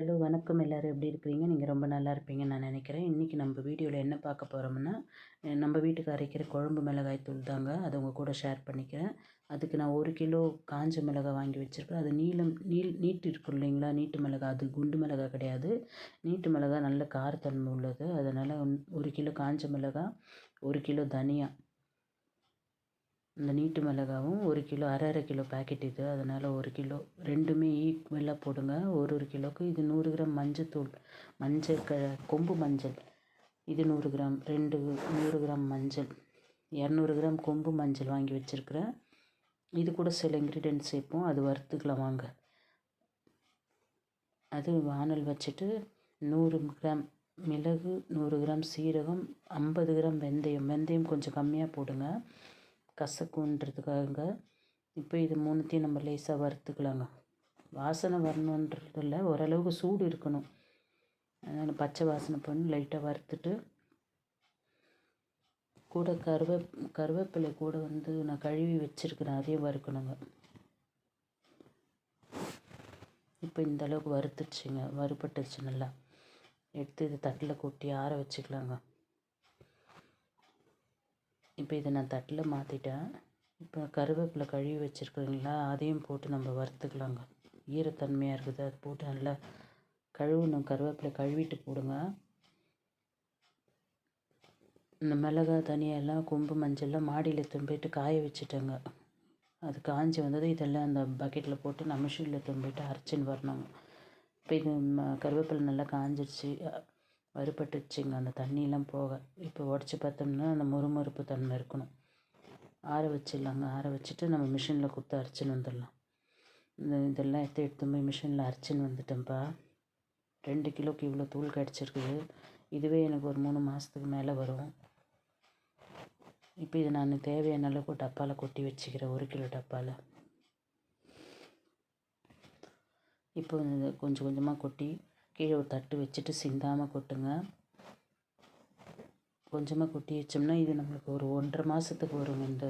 Hello வணக்கம் எல்லோரும். எப்படி இருக்கிறீங்க? நீங்கள் ரொம்ப நல்லா இருப்பீங்கன்னு நான் நினைக்கிறேன். இன்றைக்கி நம்ம வீடியோவில் என்ன பார்க்க போகிறோம்னா நம்ம வீட்டுக்கு அரைக்கிற குழம்பு மிளகாய் தூள் தாங்க. அதை உங்கள் கூட ஷேர் பண்ணிக்கிறேன். அதுக்கு நான் ஒரு கிலோ காஞ்ச மிளகாய் வாங்கி வச்சுருக்கேன் அது நீளம் நீள் நீட்டு இருக்கும் இல்லைங்களா? நீட்டு மிளகாய். அது குண்டு மிளகாய் கிடையாது. நீட்டு மிளகாய் நல்ல காரத்தன்மை உள்ளது. அதனால் ஒரு கிலோ காஞ்ச மிளகாய் ஒரு கிலோ தனியாக இந்த நீட்டு மிளகாவும் ஒரு கிலோ அரை அரை கிலோ பேக்கெட் இது. அதனால் ஒரு கிலோ. ரெண்டுமே ஈக்குவலாக போடுங்க. ஒரு ஒரு கிலோவுக்கு இது நூறு கிராம் மஞ்சத்தூள். மஞ்சள் க கொம்பு மஞ்சள். இது நூறு கிராம். ரெண்டு நூறு கிராம் மஞ்சள். இரநூறு கிராம் கொம்பு மஞ்சள் வாங்கி வச்சுருக்குறேன். இது கூட சில இன்க்ரீடியன்ட் சேர்ப்போம். அது வறுத்துக்கலாம் வாங்க. அது வானல் வச்சுட்டு நூறு கிராம் மிளகு நூறு கிராம் சீரகம் ஐம்பது கிராம் வெந்தயம். வெந்தயம் கொஞ்சம் கம்மியாக போடுங்க. கசக்குன்றதுக்காக இப்போ இது மூணுத்தையும் நம்ம லேசாக வறுத்துக்கலாங்க. வாசனை வரணுன்றது இல்லை ஓரளவுக்கு சூடு இருக்கணும். அதனால் பச்சை வாசனை பண்ணி லைட்டாக வறுத்துட்டு கூட கருவே கருவேப்பிலை கூட வந்து நான் கழுவி வச்சுருக்கிறேன். அதையும் வறுக்கணுங்க. இப்போ இந்த அளவுக்கு வறுத்துடுச்சுங்க. வறுபட்டுருச்சு நல்லா. எடுத்து இது தட்டில் கொட்டி ஆற வச்சுக்கலாங்க. இப்போ இதை நான் தட்டில் மாற்றிட்டேன் இப்போ கருவேப்பிலை கழுவி வச்சுருக்குறீங்களா? அதையும் போட்டு நம்ம வறுத்துக்கலாங்க. ஈரத்தன்மையாக இருக்குது. அது போட்டு நல்லா கழுவணும். கருவேப்பிலை கழுவிட்டு போடுங்க. இந்த மிளகா தனியெல்லாம் கொம்பு மஞ்சள்லாம் மாடியில் எடுத்துன்னு போயிட்டு காய வச்சுட்டேங்க. அது காஞ்சி வந்தது. இதெல்லாம் அந்த பக்கெட்டில் போட்டு நம்ம மிஷினில் எடுத்துன்னு போயிட்டு அரைச்சின்னு வரணுங்க. இப்போ இது கருவேப்பிலை நல்லா காஞ்சிடுச்சு வறுபட்டுச்சுங்க அந்த தண்ணியெலாம் போக. இப்போ உடச்சி பார்த்தோம்னா அந்த மொறுமொறுப்பு தன்மை இருக்கணும். ஆற வச்சிடலாங்க. ஆற வச்சுட்டு நம்ம மிஷினில் கொடுத்து அரைச்சின்னு வந்துடலாம். இந்த இதெல்லாம் எடுத்து எடுத்து போய் மிஷினில் அரைச்சின்னு வந்துட்டேன்ப்பா. ரெண்டு கிலோக்கு இவ்வளோ தூள் கிடச்சிருக்குது. இதுவே எனக்கு ஒரு மூணு மாதத்துக்கு மேலே வரும். இப்போ இதை நான் தேவையான அளவுக்கு டப்பாவில் கொட்டி வச்சுக்கிறேன். ஒரு கிலோ டப்பாவில் இப்போ கொஞ்சம் கொஞ்சமாக கொட்டி கீழே ஒரு தட்டு வச்சுட்டு சிந்தாமல் கொட்டுங்க. கொஞ்சமாக கொட்டி வச்சோம்னா இது நம்மளுக்கு ஒரு ஒன்றரை மாதத்துக்கு வரும் இந்த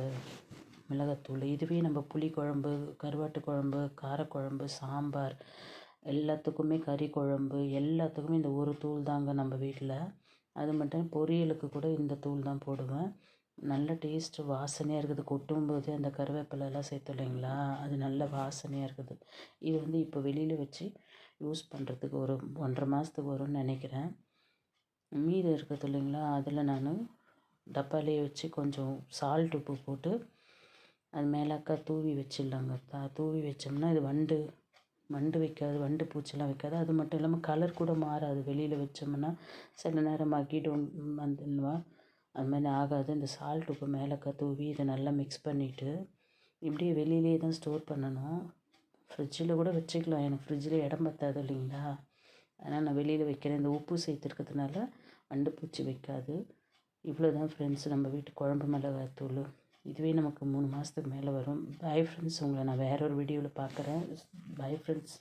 மிளகாத்தூள். இதுவே நம்ம புளி குழம்பு கருவாட்டு குழம்பு காரக்குழம்பு சாம்பார் எல்லாத்துக்குமே கறி குழம்பு எல்லாத்துக்குமே இந்த ஒரு தூள் தாங்க நம்ம வீட்டில் அது மட்டும் பொரியலுக்கு கூட இந்த தூள் தான் போடுவேன். நல்ல டேஸ்ட்டு வாசனையாக இருக்குது. கொட்டும்போது அந்த கருவேப்பிலெல்லாம் சேர்த்து இல்லைங்களா? அது நல்ல வாசனையாக இருக்குது. இது வந்து இப்போ வெளியில் வச்சு யூஸ் பண்ணுறதுக்கு ஒரு ஒன்றரை மாதத்துக்கு வரும்னு நினைக்கிறேன். மீதி இருக்குது இல்லைங்களா? அதில் நான் டப்பாலேயே வச்சு கொஞ்சம் சால்ட் உப்பு போட்டு அது மேலாக்கா தூவி வச்சிடலாங்க தா தூவி வச்சோம்னா இது வண்டு வண்டு வைக்காது வண்டு பூச்சிலாம் வைக்காது. அது மட்டும் இல்லாமல் கலர் கூட மாறாது. வெளியில் வச்சோம்னா சில நேரம் மக்கிடும் வந்துடுவா. அது மாதிரி ஆகாது. இந்த சால்ட் உப்பு மேலே தூவி இதை நல்லா மிக்ஸ் பண்ணிவிட்டு இப்படியே வெளியிலே தான் ஸ்டோர் பண்ணணும். ஃப்ரிட்ஜில் கூட வச்சுக்கலாம். எனக்கு ஃப்ரிட்ஜில் இடம் பத்தாது இல்லைங்களா? அதனால் நான் வெளியில் வைக்கிறேன். இந்த உப்பு சேர்த்துருக்கிறதுனால அண்டுப்பூச்சி வைக்காது. இவ்வளோ தான் ஃப்ரெண்ட்ஸ் நம்ம வீட்டு குழம்பு மிளகாய் தூள். இதுவே நமக்கு மூணு மாதத்துக்கு மேலே வரும். பாய் ஃப்ரெண்ட்ஸ் உங்களை நான் வேற ஒரு வீடியோவில் பார்க்குறேன். Bye friends